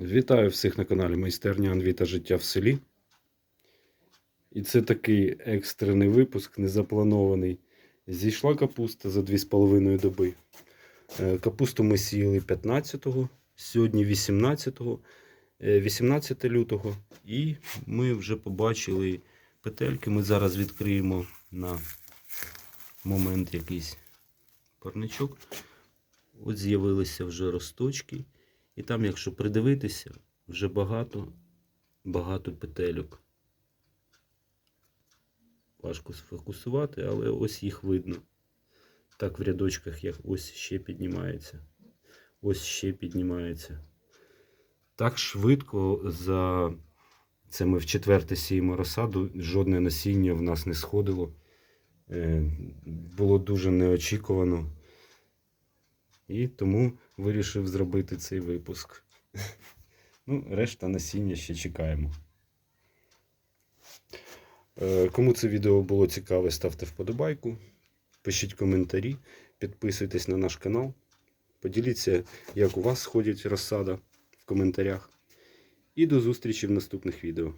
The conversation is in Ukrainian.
Вітаю всіх на каналі Майстерня Анві та життя в селі. І це такий екстрений випуск, незапланований. Зійшла капуста за 2,5 доби. Е, Капусту ми сіяли 15-го, сьогодні 18-го, е, 18 лютого. І ми вже побачили петельки. Ми зараз відкриємо на момент якийсь парничок. От з'явилися вже росточки. І там, якщо придивитися, вже багато, багато петельок. Важко сфокусувати, але ось їх видно. Так в рядочках як ось ще піднімається. Ось ще піднімається. Так швидко за це ми в четверте сіємо розсаду, жодне насіння в нас не сходило. Е, Було дуже неочікувано. І тому вирішив зробити цей випуск. Ну, решта насіння ще чекаємо. Е, Кому це відео було цікаве, ставте вподобайку, пишіть коментарі, підписуйтесь на наш канал. Поділіться, як у вас сходить розсада в коментарях. І до зустрічі в наступних відео.